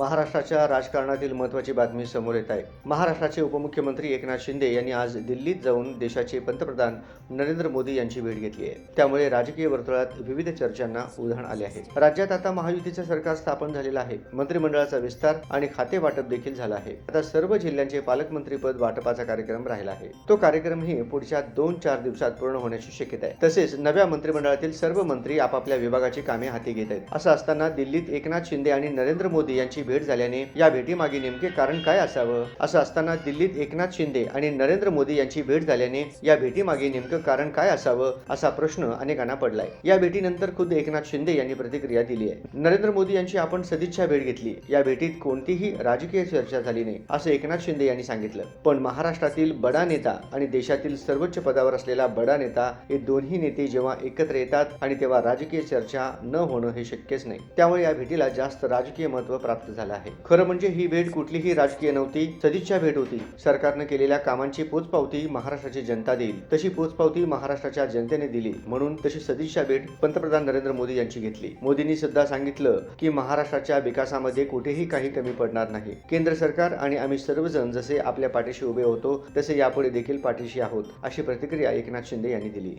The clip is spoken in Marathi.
महाराष्ट्राच्या राजकारणातील महत्त्वाची बातमी समोर येत आहे. महाराष्ट्राचे उपमुख्यमंत्री एकनाथ शिंदे यांनी आज दिल्लीत जाऊन देशाचे पंतप्रधान नरेंद्र मोदी यांची भेट घेतली आहे. त्यामुळे राजकीय वर्तुळात विविध चर्चांना उधाण आले आहे. राज्यात आता महायुतीचे सरकार स्थापन झालेलं आहे. मंत्रिमंडळाचा विस्तार आणि खाते वाटप देखील झालं आहे. आता सर्व जिल्ह्यांचे पालकमंत्रीपद वाटपाचा कार्यक्रम राहिला आहे. तो कार्यक्रमही पुढच्या दोन चार दिवसात पूर्ण होण्याची शक्यता आहे. तसेच नव्या मंत्रिमंडळातील सर्व मंत्री आपापल्या विभागाची कामे हाती घेत आहेत. असं असताना दिल्लीत एकनाथ शिंदे आणि नरेंद्र मोदी यांची भेट झाल्याने या भेटीमागे नेमके कारण काय असावं? असं असताना दिल्लीत एकनाथ शिंदे आणि नरेंद्र मोदी यांची भेट झाल्याने या भेटीमागे नेमकं कारण काय असावं असा प्रश्न अनेकांना पडलाय. या भेटीनंतर खुद्द एकनाथ शिंदे यांनी प्रतिक्रिया दिली आहे. नरेंद्र मोदी यांची आपण सदिच्छा भेट घेतली. या भेटीत कोणतीही राजकीय चर्चा झाली नाही असं एकनाथ शिंदे यांनी सांगितलं. पण महाराष्ट्रातील बडा नेता आणि देशातील सर्वोच्च पदावर असलेला बडा नेता हे दोन्ही नेते जेव्हा एकत्र येतात आणि तेव्हा राजकीय चर्चा न होणं हे शक्यच नाही. त्यामुळे या भेटीला जास्त राजकीय महत्त्व प्राप्त झालं झालं आहे. खरं म्हणजे ही भेट कुठलीही राजकीय नव्हती सदिच्छा भेट होती. सरकारनं केलेल्या कामांची पोचपावती महाराष्ट्राची जनता देईल. तशी पोचपावती महाराष्ट्राच्या जनतेने दिली म्हणून तशी सदिच्छा भेट पंतप्रधान नरेंद्र मोदी यांची घेतली. मोदींनी सुद्धा सांगितलं की महाराष्ट्राच्या विकासामध्ये कुठेही काही कमी पडणार नाही. केंद्र सरकार आणि आम्ही सर्वजण जसे आपल्या पाठीशी उभे होतो तसे यापुढे देखील पाठीशी आहोत अशी प्रतिक्रिया एकनाथ शिंदे यांनी दिली.